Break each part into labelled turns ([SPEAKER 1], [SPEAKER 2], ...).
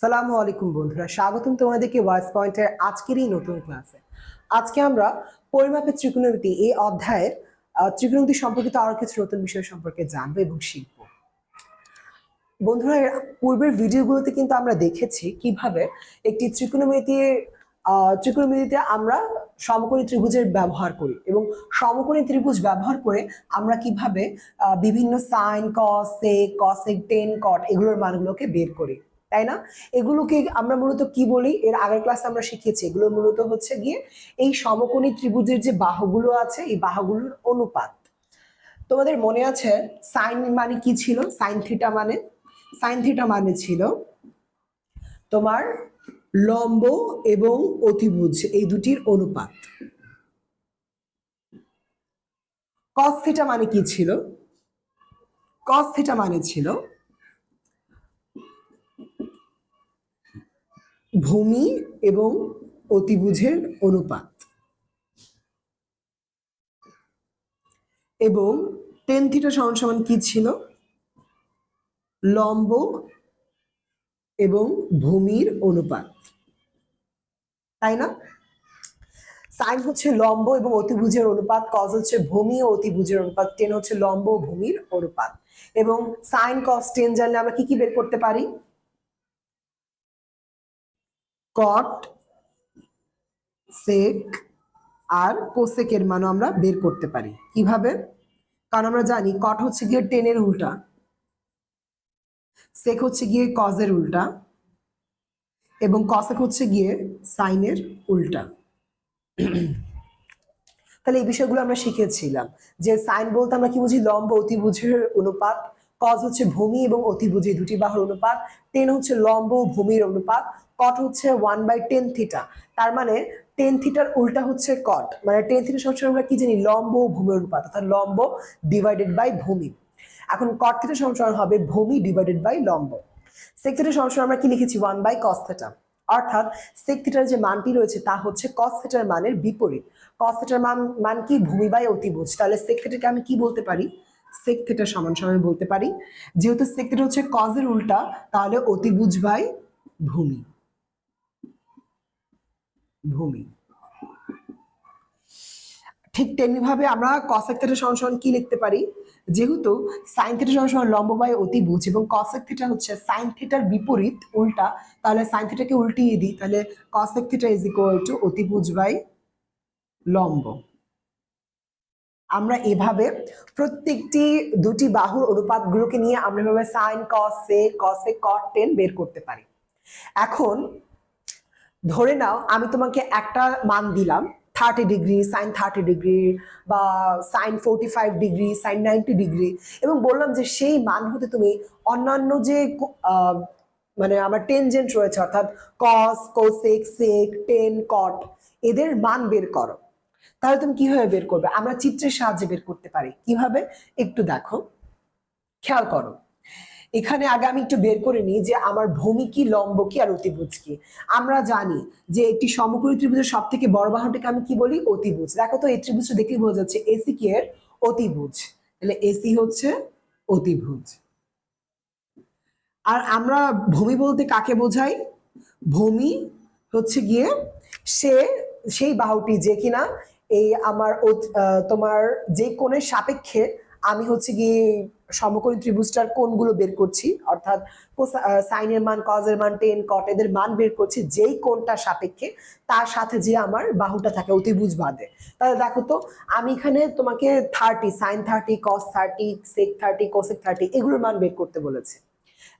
[SPEAKER 1] সালামু আলাইকুম বন্ধুরা, স্বাগতম তোমাদেরকে ওয়াইস পয়েন্টের আজকের এই নতুন ক্লাসে আজকে আমরা পরিমাপের ত্রিকোণমিতি এই অধ্যায়ের ত্রিকোণমিতি সম্পর্কিত আরও কিছু নতুন বিষয় সম্পর্কে জানব এবং শিখব। বন্ধুরা, এর পূর্বের ভিডিওগুলোতে কিন্তু আমরা দেখেছি কীভাবে একটি ত্রিকোণমিতির ত্রিকোণমিতিতে আমরা সমকোণী ত্রিভুজের ব্যবহার করি এবং সমকোণী ত্রিভুজ ব্যবহার করে আমরা কীভাবে বিভিন্ন sine cos cosec tan cot এগুলোর মানগুলোকে বের করি। তাই না? এগুলোকে আমরা মূলত কি বলি? এর আগের ক্লাসে আমরা শিখেছি। এগুলো মূলত হচ্ছে গিয়ে এই সমকোণী ত্রিভুজের যে বাহুগুলো আছে, এই বাহুগুলোর অনুপাত। তোমাদের মনে আছে সাইন মানে কি ছিল? সাইন থিটা মানে? সাইন থিটা মানে ছিল তোমার লম্ব এবং অতিভুজ, এই দুটির অনুপাত। কস থিটা মানে কি ছিল? কস থিটা মানে ছিল ভূমি এবং অতিভুজের অনুপাত। এবং টেন থিটা সমান সমান কি ছিল? লম্ব এবং ভূমির অনুপাত। তাই না? সাইন হচ্ছে লম্ব এবং অতিভুজের অনুপাত কজ হচ্ছে ভূমি ও অতিভুজের অনুপাত টেন হচ্ছে লম্ব ও ভূমির অনুপাত। এবং সাইন কজ টেন জানলে আমরা কি কি বের করতে পারি? কট, সেক আর কোসেকের মানও আমরা বের করতে পারি। কীভাবে? কারণ আমরা জানি কট হচ্ছে গিয়ে টেনের উল্টা, সেক হচ্ছে গিয়ে কজের উল্টা, এবং কসেক হচ্ছে গিয়ে সাইনের উল্টা। তাহলে এই বিষয়গুলো আমরা শিখেছিলাম যে সাইন বলতে আমরা কি বুঝি? লম্ব অতিভুজের অনুপাত, কজ হচ্ছে ভূমি এবং অতিভুজ দুটি বাহুর অনুপাত, টেন হচ্ছে লম্ব ভূমির অনুপাত কট হচ্ছে ওয়ান বাই টেন থিটা তার মানে টেন থিটার উল্টা হচ্ছে কট মানে টেন থিটা সবসময় আমরা কি জানি? লম্ব ও ভূমির অনুপাত, অর্থাৎ লম্ব ডিভাইডেড বাই ভূমি। এখন কট থিটা সমান হবে ভূমি ডিভাইডেড বাই লম্ব। সেক থিটা সমান আমরা কি লিখেছি? ওয়ান বাই কস থিটা অর্থাৎ সেক থিটার যে মানটি রয়েছে, তা হচ্ছে কস থিটার মানের বিপরীত। কস থিটার মান মান কি? ভূমি বাই অতিভুজ। তাহলে সেক থিটাকে আমি কি বলতে পারি? সেক থিটা সমান সমান বলতে পারি। যেহেতু সেক থিটা হচ্ছে কজের উল্টা, তাহলে অতিভুজ বাই ভূমি। ভূমি। ঠিক তেমনি ভাবে আমরা কসেক থিটা সমান কি লিখতে পারি? যেহেতু সাইন থিটা সমান সমান লম্ব বাই অতিভুজ এবং কসেক হচ্ছে সাইন বিপরীত উল্টা, তাহলে সাইন উল্টিয়ে দিই, তাহলে cosec theta is equal to অতিভুজ বাই লম্ব। আমরা এভাবে প্রত্যেকটি দুটি বাহুর অনুপাতগুলোকে নিয়ে আমরা এভাবে সাইন কস কসে কট টেন বের করতে পারি। এখন ধরে নাও, আমি তোমাকে একটা মান দিলাম thirty degree sine thirty degree বা sine forty five degree sine ninety degree এবং বললাম যে সেই মান হতে তুমি অন্যান্য যে মানে আমার টেনজেন্ট রয়েছে, অর্থাৎ কস কোসেক সেক টেন কট এদের মান বের করো। তাহলে তুমি কীভাবে বের করবে? আমরা চিত্রের সাহায্যে বের করতে পারি। কীভাবে? একটু দেখো। খেয়াল করো। এখানে আগে আমি একটু বের করে নিই যে আমার ভূমি কি, লম্ব কি আর অতিভুজ কি। আমরা জানি যে একটি সমকোণী ত্রিভুজের সব থেকে বড় বাহুটাকে আমি কি বলি? অতিভুজ। দেখো তো, এই ত্রিভুজটা দেখলেই বোঝা যাচ্ছে এসি কি এর অতিভুজ। তাহলে এসি হচ্ছে অতিভুজ। আর আমরা ভূমি বলতে কাকে বোঝাই? ভূমি হচ্ছে গিয়ে সে, সেই বাহুটি যে কিনা এই আমার তোমার যে কোণের সাপেক্ষে আমি হচ্ছে গিয়ে সমকোণী ত্রিভুজটার কোণগুলো বের করছি, অর্থাৎ সাইনের মান কজের মান টেন কট এদের মান বের করছি, যেই কোনটা সাপেক্ষে, তার সাথে যে আমার বাহুটা থাকে অতিভুজ বাদে তাহলে দেখো তো, আমি এখানে তোমাকে thirty sine thirty cos thirty sec thirty cosec thirty এগুলোর মান বের করতে বলেছে।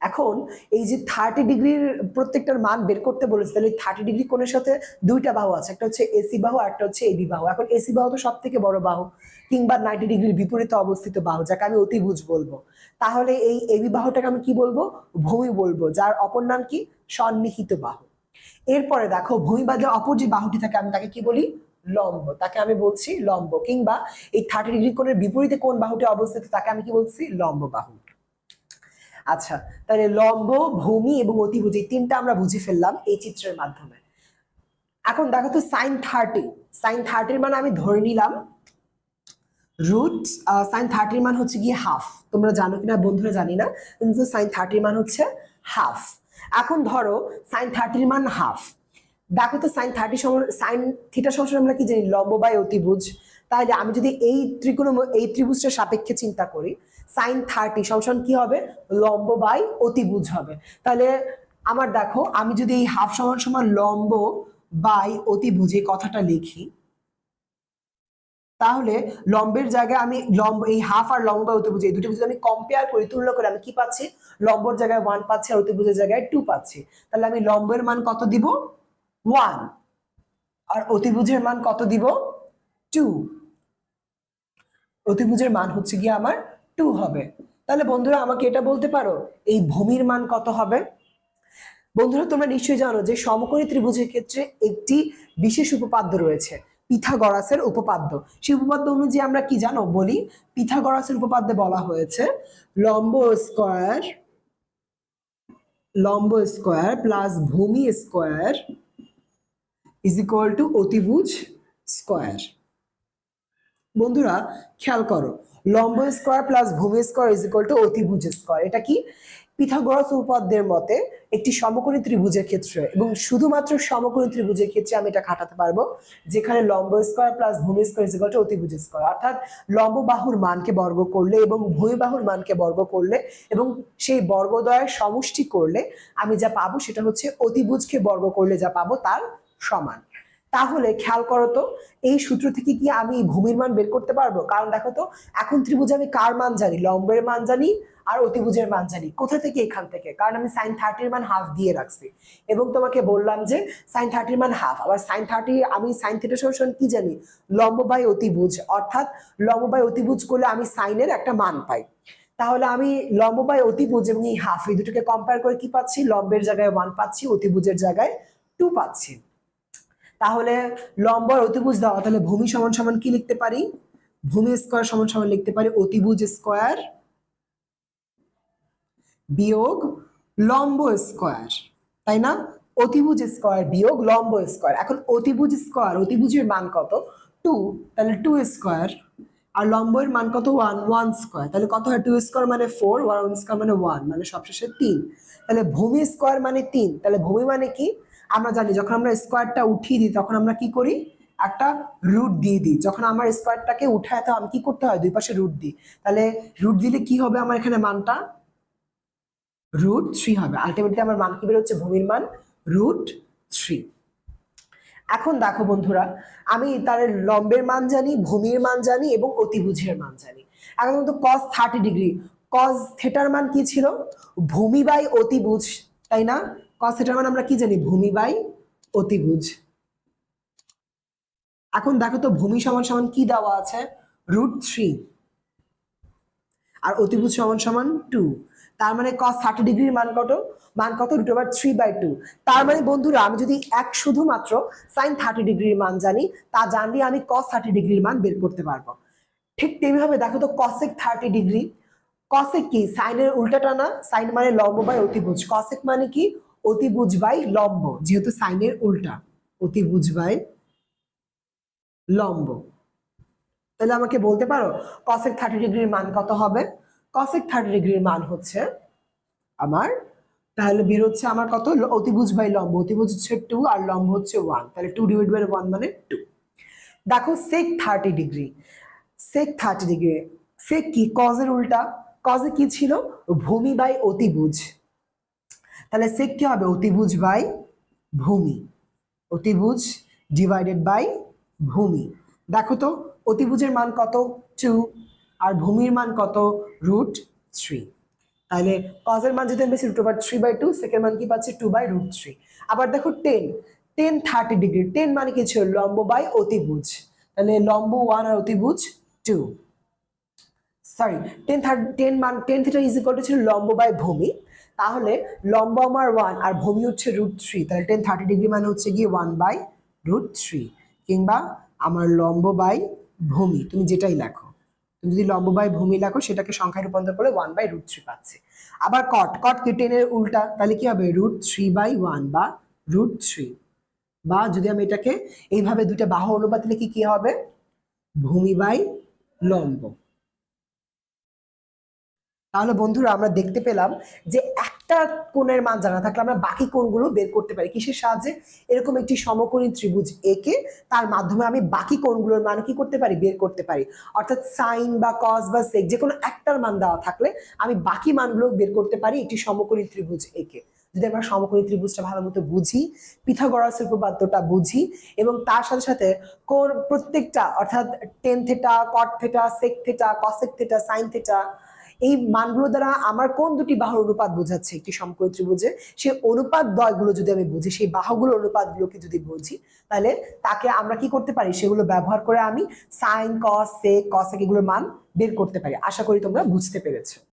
[SPEAKER 1] এখন এই যে থার্টি ডিগ্রির প্রত্যেকটার মান বের করতে বলেছে, তাহলে থার্টি ডিগ্রি কোণের সাথে দুইটা বাহু আছে, একটা হচ্ছে এসি বাহু আর একটা হচ্ছে এবি বাহু। এখন এসি বাহু তো সব থেকে বড় বাহু, কিংবা নাইনটি ডিগ্রির বিপরীতে অবস্থিত বাহু, যাকে আমি অতিভুজ বলব। তাহলে এই এবি বাহুটাকে আমি কি বলব? ভূমি বলব, যার অপর নাম কি? সন্নিহিত বাহু। এরপরে দেখো, ভূমি বাদে অপর যে বাহুটি থাকে, আমি তাকে কি বলি? লম্ব। তাকে আমি বলছি লম্ব, কিংবা এই থার্টি ডিগ্রি কোণের বিপরীতে কোন বাহুটি অবস্থিত, তাকে আমি কি বলছি? লম্ব বাহু। আচ্ছা তাহলে লম্ব, ভূমি এবং অতিভুজ এই তিনটা আমরা বুঝে ফেললাম এই চিত্রের মাধ্যমে। এখন দেখো তো সাইন থার্টি সাইন থার্টির মানে আমি ধরে নিলাম। রুট সাইন থার্টির মান হচ্ছে গিয়ে হাফ তোমরা জানো কিনা? বন্ধুরা জানি না। কিন্তু সাইন থার্টির মান হচ্ছে হাফ এখন ধরো সাইন থার্টির মান হাফ দেখো তো সাইন থার্টি সাইন থিটা সমস্যা আমরা কি জানি? লম্ব বাই অতিভুজ। তাহলে আমি যদি এই ত্রিকোণ এই ত্রিভুজটার সাপেক্ষে চিন্তা করি সাইন থার্টি সমান কি হবে? লম্ব বাই অতিভুজ হবে। তাহলে আমার দেখো, আমি যদি এই হাফ সমান সমান লম্ব বাই অতিভুজ এই কথাটা লিখি, তাহলে লম্বের জায়গায় আমি লম্ব, এই হাফ আর লম্ব বা অতিভুজ, এই দুটো যদি আমি কম্পেয়ার করি, তুলনা করে আমি কি পাচ্ছি? লম্বর জায়গায় ওয়ান পাচ্ছি আর অতিভুজের জায়গায় টু পাচ্ছি। তাহলে আমি লম্বের মান কত দিব? ওয়ান আর অতিভুজের মান কত দিব? টু অতিভুজের মান হচ্ছে গিয়ে আমার টু হবে। তাহলে বন্ধুরা আমাকে এটা বলতে পারো, এই ভূমির মান কত হবে? বন্ধুরা, তোমরা নিশ্চয়ই জানো যে সমকোণী ত্রিভুজের ক্ষেত্রে একটি বিশেষ উপপাদ্য রয়েছে, পিথাগরাসের উপপাদ্য। সেই উপপাদ্য অনুযায়ী আমরা কি জানো বলি? পিথাগরাসের উপপাদ্যে বলা হয়েছে লম্ব স্কোয়ার লম্ব স্কোয়ার প্লাস ভূমি স্কোয়ার ইজ ইকুয়াল টু অতিভুজ স্কয়ার। বন্ধুরা, খেয়াল করো, লম্ব স্কয়ার প্লাস ভূমি স্কয়ার ইজ ইকুয়াল টু অতিভুজ স্কয়ার এটা কি? পিথাগোরাস উপপাদ্যের মতে একটি সমকোণী ত্রিভুজের ক্ষেত্রে এবং শুধুমাত্র সমকোণী ত্রিভুজের ক্ষেত্রে আমি এটা খাটাতে পারব, যেখানে লম্ব স্কয়ার প্লাস ভূমি স্কয়ার ইজ ইকুয়াল টু অতিভুজ স্কয়ার অর্থাৎ লম্ব বাহুর মানকে বর্গ করলে এবং ভূমি বাহুর মানকে বর্গ করলে এবং সেই বর্গদ্বয়ের সমষ্টি করলে আমি যা পাবো সেটা হচ্ছে অতিভুজকে বর্গ করলে যা পাবো তার সমান। তাহলে খেয়াল করো তো, এই সূত্র থেকে কি আমি ভূমির মান বের করতে পারব? কারণ দেখো তো, এখন ত্রিভুজে আমি কার মান জানি? লম্বের মান জানি আর অতিভুজের মান জানি। কোথা থেকে? এখান থেকে। কারণ আমি সাইন থার্টির মান হাফ দিয়ে রাখছি। এবং তোমাকে বললাম যে সাইন থার্টির মান হাফ আবার সাইন থার্টি আমি সাইন থিটা সমান কি জানি? লম্ব বাই অতিভুজ। অর্থাৎ লম্ব বাই অতিভুজ করলে আমি সাইনের একটা মান পাই। তাহলে আমি লম্ব বাই অতিভুজ এবং এই হাফ এই দুটোকে কম্পেয়ার করে কি পাচ্ছি? লম্বের জায়গায় ওয়ান পাচ্ছি, অতিভুজের জায়গায় টু পাচ্ছি। তাহলে লম্ব আর অতিভুজ দেওয়া তাহলে ভূমি সমান সমান কি লিখতে পারি? ভূমি স্কয়ার সমান সমান লিখতে পারি, অতিভুজ স্কয়ার বিয়োগ লম্ব স্কয়ার, তাই না? অতিভুজ স্কয়ার বিয়োগ লম্ব স্কয়ার। এখন অতিভুজ স্কয়ার, অতিভুজের মান কত? টু, তাহলে টু স্কয়ার, আর লম্বের মান কত? One one square. তাহলে কত হয়? টু স্কোয়ার মানে ফোর, ওয়ান স্কোয়ার মানে ওয়ান মানে সবশেষে তিন। তাহলে ভূমি স্কোয়ার মানে তিন, তাহলে ভূমি মানে কি? আমরা জানি, যখন আমরা স্কোয়ারটা উঠিয়ে দিই, তখন আমরা কি করি? একটা রুট দিয়ে দিই। যখন আমার স্কোয়ারটাকে উঠায়, তো আমি কি করতে হয়? দুই পাশে রুট দিই। তাহলে রুট দিলে কি হবে আমার এখানে মানটা? রুট থ্রি হবে। আলটিমেটলি আমার মান কি বেরোচ্ছে? ভূমির মান রুট থ্রি এখন দেখো বন্ধুরা, আমি তার লম্বের মান জানি, ভূমির মান জানি এবং অতিভুজের মান জানি। এখন কিন্তু কস থার্টি ডিগ্রি কস থেটার মান কি ছিল? ভূমি বাই অতিভুজ, তাই না? কস থেটার মান আমরা কি জানি? ভূমি বাই অতিভুজ। এখন দেখো তো ভূমি সমান সমান কি দেওয়া আছে? Root three. আর অতিভুজ সমান সমান টু। তার মানে কস থার্টি ডিগ্রির মান কত? মান কত? Root over three by two. তার মানে বন্ধুরা, আমি যদি এক শুধুমাত্র সাইন থার্টি ডিগ্রির মান জানি, তা জানলে আমি কস থার্টি ডিগ্রির মান বের করতে পারব। ঠিক তেমনিভাবে দেখো তো কসেক থার্টি ডিগ্রি। কসেক কি? সাইনের উল্টাটা না? সাইন মানে লম্ব বাই অতিভুজ। কসেক মানে কি? অতিভুজ বাই লম্ব, যেহেতু সাইনের উল্টা। অতিভুজ বাই লম্ব। তাহলে আমাকে বলতে পারো কসেক থার্টি ডিগ্রির মান কত হবে? কসেক থার্টি ডিগ্রির মান হচ্ছে আমার, তাহলে বের হচ্ছে আমার কত? অতিভুজ বাই লম্ব। অতিভুজ হচ্ছে টু আর লম্ব হচ্ছে ওয়ান তাহলে টু ডিভাইড বাই ওয়ান মানে টু দেখো sec thirty degree sec thirty degree sec কি? কজের উল্টা। কজে কি ছিল? ভূমি বাই অতিভুজ তাহলে সেক কি হবে? অতিভুজ বাই ভূমি। অতিভুজ ডিভাইডেড বাই ভূমি। দেখো তো, অতিভুজের মান কত? টু আর ভূমির মান কত? রুট থ্রি তাহলে কজের মান যদি আমি root over three by two second মান কি পাচ্ছি? টু বাই রুট থ্রি আবার দেখো tan tan thirty degree tan মানে কি ছিল? লম্ব বাই অতিভুজ। তাহলে লম্ব ওয়ান আর অতিভুজ two sorry tan thirty tan মান tan theta is equal to ছিল লম্ব বাই ভূমি। তাহলে লম্ব আমার ওয়ান আর ভূমি হচ্ছে রুট থ্রি তাহলে টেন থার্টি ডিগ্রি মানে হচ্ছে গিয়ে ওয়ান বাই রুট থ্রি কিংবা আমার লম্ব বাই ভূমি, তুমি যেটাই লেখো। তুমি যদি লম্ব বাই ভূমি লেখো, সেটাকে সংখ্যায় রূপান্তর করে ওয়ান বাই রুট থ্রি পাচ্ছে। আবার কট কট কি টেনের উল্টা, তাহলে কি হবে? রুট থ্রি বাই ওয়ান বা রুট থ্রি বা যদি আমি এটাকে এইভাবে দুইটা বাহু অনুপাত লিখি, কি হবে? ভূমি বাই লম্ব। তাহলে বন্ধুরা আমরা দেখতে পেলাম যে একটা কোণের মান জানা থাকলে আমরা বাকি কোণগুলো বের করতে পারি। কিসের সাহায্যে? এরকম একটি সমকোণী ত্রিভুজ এঁকে তার মাধ্যমে আমি বাকি কোণগুলোর মান কি করতে পারি? বের করতে পারি। অর্থাৎ সাইন বা কস বা সেক যে কোনো একটার মান দেওয়া থাকলে আমি বাকি মানগুলো বের করতে পারি একটি সমকোণী ত্রিভুজ এঁকে যদি আমরা সমকোণী ত্রিভুজটা ভালো মতো বুঝি পিথাগোরাসের উপপাদ্যটা বুঝি এবং তার সাথে সাথে কোন প্রত্যেকটা, অর্থাৎ tan theta cot theta sec theta cosec theta sine theta এই মানগুলো দ্বারা আমার কোন দুটি বাহুর অনুপাত বোঝাচ্ছে একটি সমকোণী ত্রিভুজে সেই অনুপাত দয়গুলো যদি আমি বুঝি, সেই বাহুগুলোর অনুপাতগুলোকে যদি বুঝি, তাহলে তাকে আমরা কি করতে পারি? সেগুলো ব্যবহার করে আমি সাইন কস সে কস এগুলোর মান বের করতে পারি। আশা করি তোমরা বুঝতে পেরেছ।